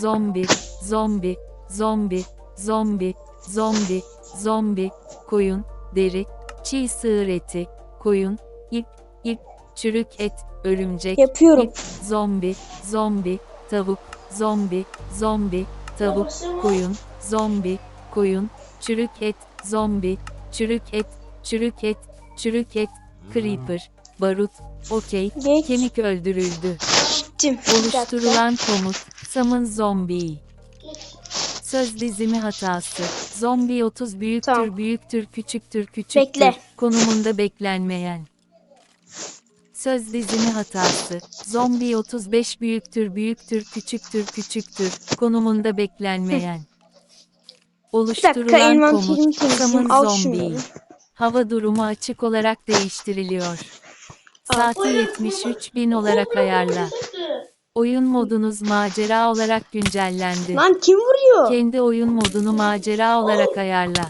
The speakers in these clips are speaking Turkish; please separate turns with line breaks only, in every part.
zombi, zombi, zombi, zombi, zombi, koyun, deri, çiğ sığır eti, koyun, ip, ip, çürük et, örümcek,
Yapıyorum.
ip, zombi, zombi, tavuk, zombi, zombi, tavuk, koyun, zombi, koyun, çürük et, zombi, çürük et, çürük et, çürük et, creeper, barut, okey,
Geç.
kemik öldürüldü.
Gittim.
Oluşturulan komut, summon zombie. Söz dizimi hatası. Zombi 30 büyüktür
Tamam.
büyüktür küçüktür küçüktür.
Bekle.
Konumunda beklenmeyen. Söz dizimi hatası. Zombi 35 büyüktür büyüktür küçüktür küçüktür. Konumunda beklenmeyen. Oluşturulan komut, summon zombie. Hava durumu açık olarak değiştiriliyor. Saati 73 bin olarak ayarla. Oyun modunuz macera olarak güncellendi.
Lan kim vuruyor?
Kendi oyun modunu macera olarak ayarla.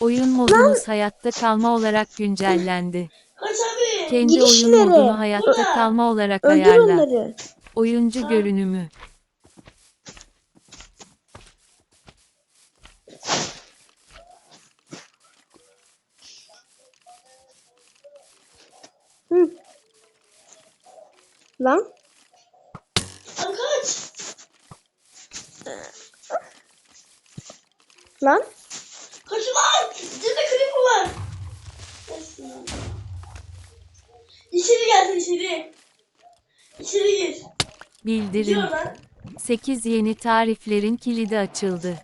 Oyun modunuz hayatta kalma olarak güncellendi.
Kaç abi.
Kendi
Giriş
oyun modunu hayatta kalma olarak
Öldür
ayarla.
onları.
Oyuncu görünümü.
Hı. Lan. Lan.
Kaç lan. İçeride creeper var. İçeri gelsin içeri. İçeri gir.
Bildirim.
Gidiyor lan.
8 yeni tariflerin kilidi açıldı.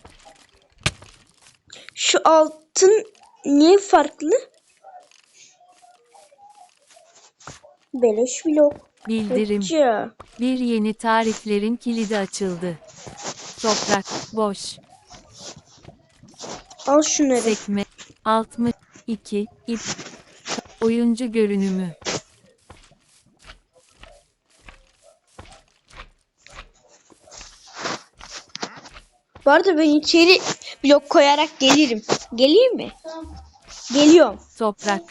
Şu altın niye farklı? Beleş blok.
Bildirim.
Hıçı.
Bir yeni tariflerin kilidi açıldı. Toprak, boş,
Al şunları.
sekme, 62, ip, oyuncu görünümü.
Bu arada ben içeri blok koyarak gelirim. Geleyim mi? Geliyorum.
Toprak,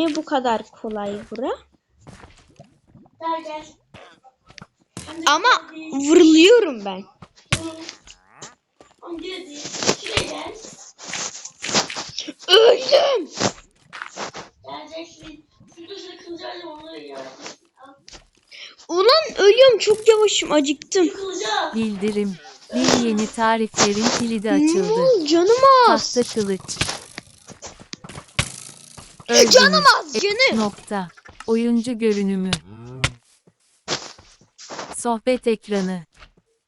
Niye bu kadar kolay bura? Ama vırlıyorum ben. Öldüm. Ulan ölüyorum çok yavaşım acıktım.
Bildirim. Bir yeni tariflerin kilidi açıldı.
Ne oldu canım az.
Tahta kılıç. Öldünüz.
Canım az canım.
Nokta. Oyuncu görünümü. Sohbet ekranı.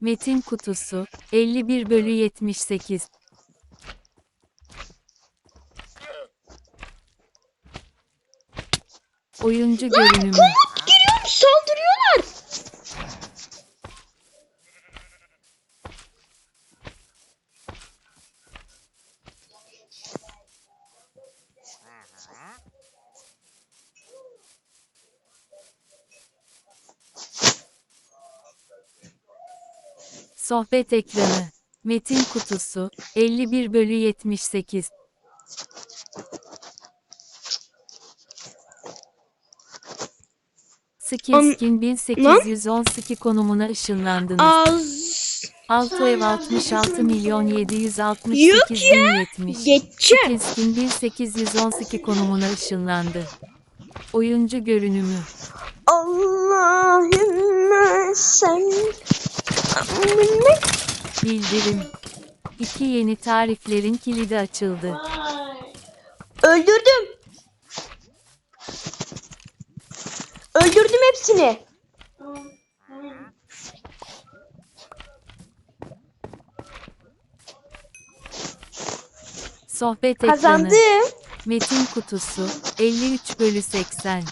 Metin kutusu. 51 bölü 78. Oyuncu görünümü.
Giriyorum saldırıyorlar.
Sohbet ekranı. Metin kutusu. 51 bölü 78. Skin skin 1812 konumuna ışınlandınız.
Az.
Altı ev 66 milyon 768
Yok
bin 70.
Geçeceğim.
Keskin 1812 konumuna ışınlandı. Oyuncu görünümü.
Allahümme sen.
Bildirim. İki yeni tariflerin kilidi açıldı.
Öldürdüm. Öldürdüm hepsini.
Sohbet ekranı.
Kazandım.
Metin kutusu 53 bölü 80.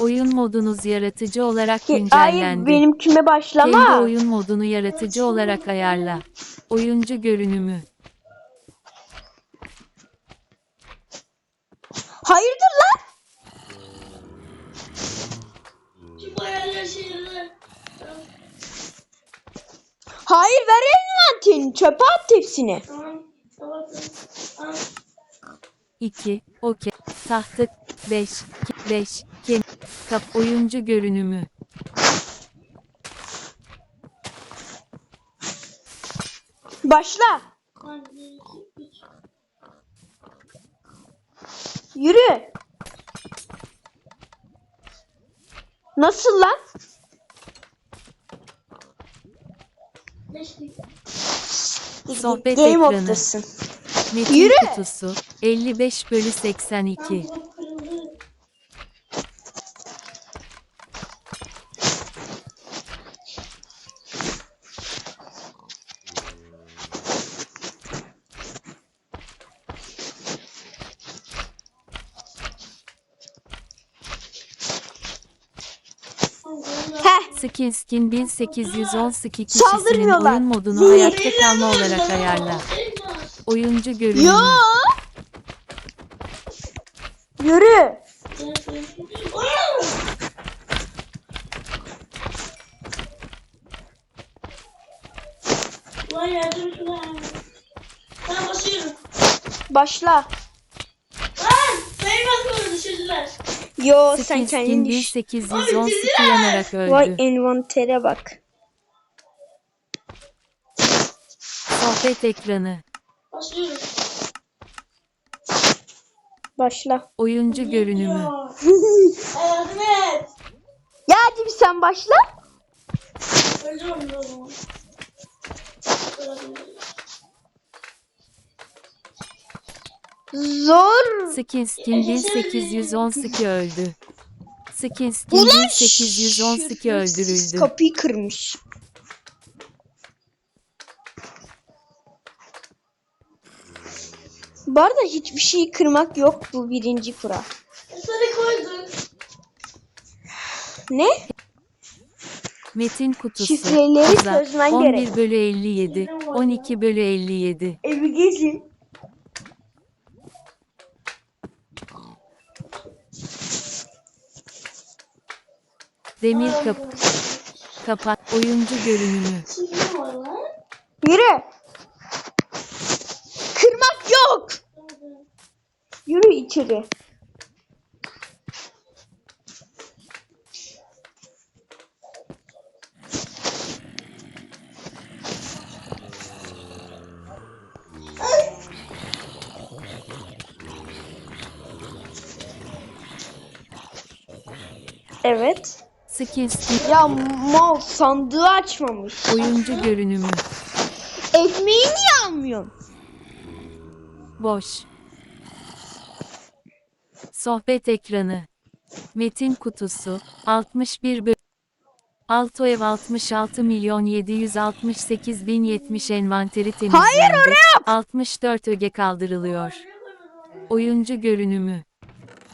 Oyun modunuz yaratıcı olarak
Hayır
güncellendi.
benimkime
Kendi
başlama.
oyun modunu yaratıcı olarak ayarla. Oyuncu görünümü.
Hayırdır lan? Hayır ver envantini. Çöpe at.
Tamam.
2. Okey. Tahtı 5. 5. Kem. Kap oyuncu görünümü.
Başla. Yürü. Nasıl lan?
Sohbet
Game
ekranı. Metin
Yürü.
kutusu 55 bölü 82.
Tamam, kırıldı. Tamam, kırıldı.
Heh.
Skin Skin 1812 kişisinin oyun modunu hayatta kalma olarak ayarla. Oyuncu görünümü.
Yo. Yürü. Başla. Yo sen kendin düş.
1812 yanarak
Vay
öldü.
envantere bak.
Sohbet ekranı.
Başla.
Oyuncu görünümü.
Ya. Ay, Yardım et.
Ya hadi sen başla.
Ölüyorum o zaman.
Zor.
Skin Skin 1812 öldü. Skin Skin
Ulan
1812 öldürüldü.
Kapıyı kırmış. Bu arada hiçbir şeyi kırmak yok bu birinci kural.
Sana koydum.
Ne?
Metin kutusu.
Şifreleri çözmen
11
gerek.
bölü 57. 12 bölü 57.
Evi gezin.
Demir kapı. Kapat. Oyuncu görünümü.
Yürü. Kırmak yok. Yürü içeri. Evet.
Skin Skin.
Ya mal sandığı açmamış.
Oyuncu görünümü.
Ekmeği niye almıyorsun?
Boş. Sohbet ekranı. Metin kutusu 61 bölü Alto ev 66 milyon 768 bin 70 envanteri temizlendi.
Hayır, oraya
64 öge kaldırılıyor. Oyuncu görünümü.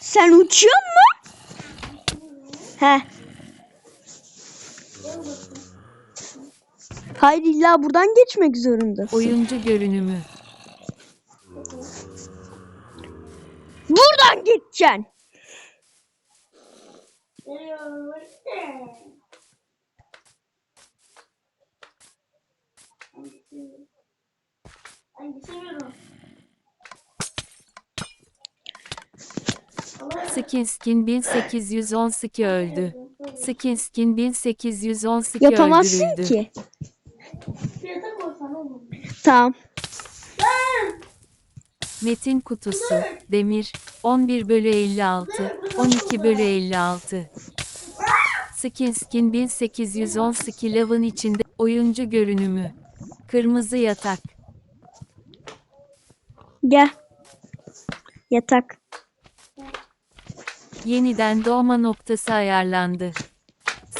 Sen uçuyor mu? He. Hayır illa buradan geçmek zorundasın.
Oyuncu görünümü.
Buradan geçeceksin.
Skin Skin 1812 öldü. Skin Skin 1812
Yapamazsın
öldürüldü.
ki. Tamam.
Metin kutusu, demir, 11 bölü 56, 12 bölü 56. Skin Skin 1812 lavın içinde, oyuncu görünümü. Kırmızı yatak,
Gel. Yatak.
yeniden doğma noktası ayarlandı.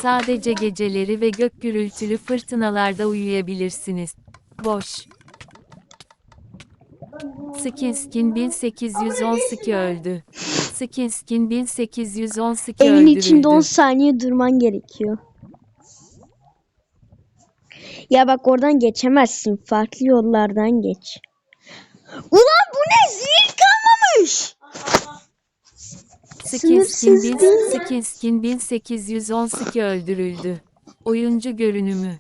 Sadece geceleri ve gök gürültülü fırtınalarda uyuyabilirsiniz. Boş. Skinskin 1812 öldü. Skinskin 1812
Evin içinde 10
öldürüldü.
saniye durman gerekiyor. Ya bak oradan geçemezsin. Farklı yollardan geç. Ulan bu ne? Zil kalmamış. Sınırsız değil.
Skinskin 1812 öldürüldü. Oyuncu görünümü.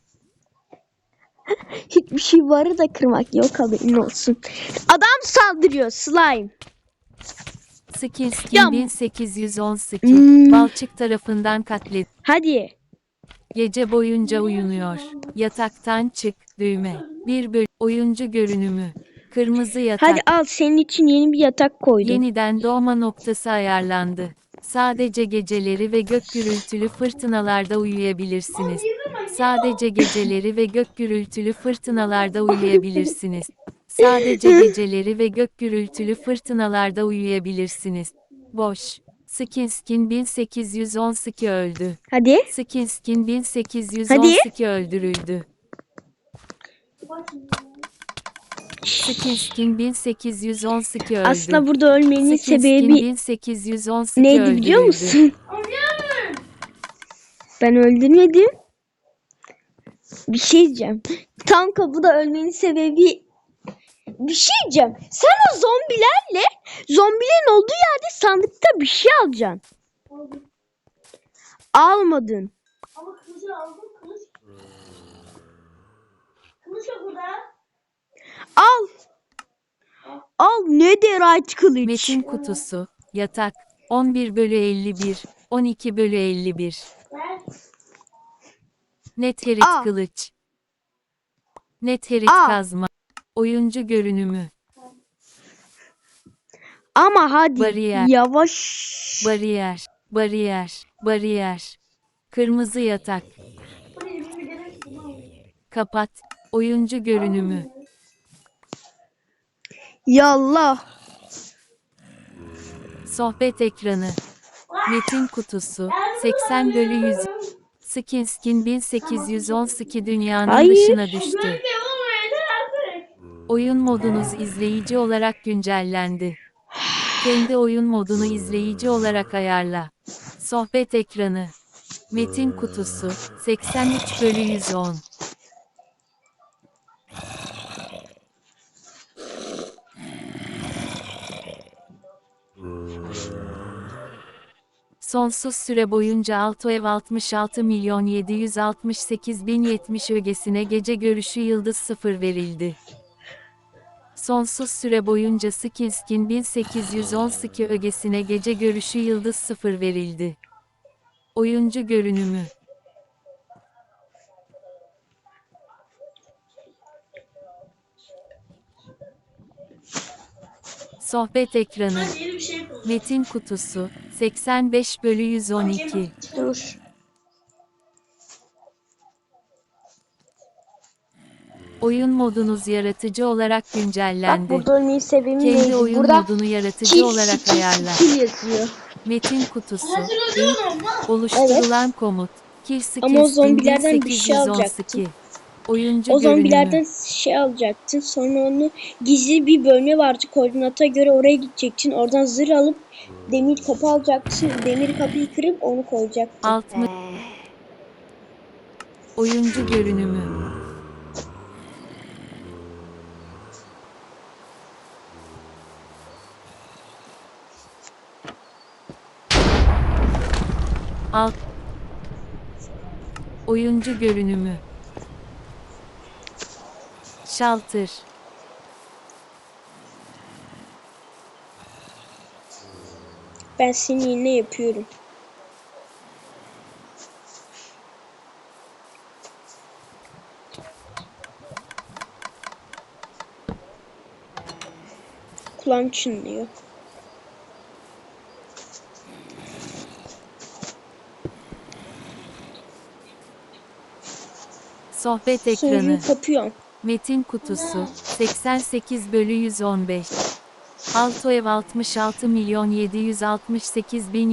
Hiçbir şey varı da kırmak yok haberin olsun. Adam saldırıyor slime. Ya-
1812
Hmm.
balçık tarafından katledildi.
Hadi.
Gece boyunca uyunuyor. Yataktan çık düğme. Bir böl oyuncu görünümü. Kırmızı yatak.
Hadi al senin için yeni bir yatak koydum.
Yeniden doğma noktası ayarlandı. Sadece geceleri ve gök gürültülü fırtınalarda uyuyabilirsiniz. Sadece geceleri ve gök gürültülü fırtınalarda uyuyabilirsiniz. Sadece geceleri ve gök gürültülü fırtınalarda uyuyabilirsiniz. Boş. Skinskin 1812 öldü.
Hadi.
Skinskin 1812 öldürüldü. Skinskin 1812 öldü.
Aslında burada ölmenin
Skinskin
sebebi
1812
neydi biliyor
öldürüldü.
musun? Ben öldürmedim. Bir şey diyeceğim. Tam kapıda ölmenin sebebi bir şey diyeceğim. Sen o zombilerle zombilerin olduğu yerde sandıkta bir şey alacaksın. Almadın.
Ama kılıcı aldım. Kılıç. Kılıç yok burada.
Al. Al ne de right kılıç.
Metin kutusu, yatak, 11 bölü 51, 12 bölü 51.
Ver.
Netherit
Aa.
kılıç. Netherit
Aa.
kazma. Oyuncu görünümü.
Ama hadi
Bariyer.
yavaş.
Bariyer, bariyer, bariyer. Kırmızı yatak. Kapat. Oyuncu görünümü.
Yallah.
Sohbet ekranı. Metin kutusu. 80 bölü 100. Skinskin 1812 dünyanın
Hayır.
dışına düştü. Oyun modunuz izleyici olarak güncellendi. Kendi oyun modunu izleyici olarak ayarla. Sohbet ekranı. Metin kutusu. 83 bölü 110. Sonsuz süre boyunca Altoev 66 milyon 768 bin 70 ögesine gece görüşü yıldız 0 verildi. Sonsuz süre boyunca Skinskin 1812 ögesine gece görüşü yıldız 0 verildi. Oyuncu görünümü. Sohbet ekranı.
Şey.
Metin kutusu 85 bölü 112.
Dur.
Oyun modunuz yaratıcı olarak
Bak
güncellendi.
burada ölmenin sebebi
Kendi
neydi?
oyun
Burada
modunu yaratıcı
kill,
olarak
skill,
ayarla.
skill yazıyor.
Metin kutusu. İlk oluşturulan komut. Kill
Ama o zombilerden bir şey
1812.
alacaktın.
Oyuncu
O
görünümü.
zombilerden şey alacaktın. Sonra onu gizli bir bölme vardı. Koordinata göre oraya gidecektin. Oradan zırh alıp demir kapı alacaksın. Demir kapıyı kırıp onu koyacaktın.
Altmış. Oyuncu görünümü. Alt. Oyuncu görünümü. Shelter.
Ben senin yerine yapıyorum. Kulağım çınlıyor.
Sohbet ekranı.
kapıyorum.
Metin kutusu 88 bölü 115. Altoev 66 milyon 768 bin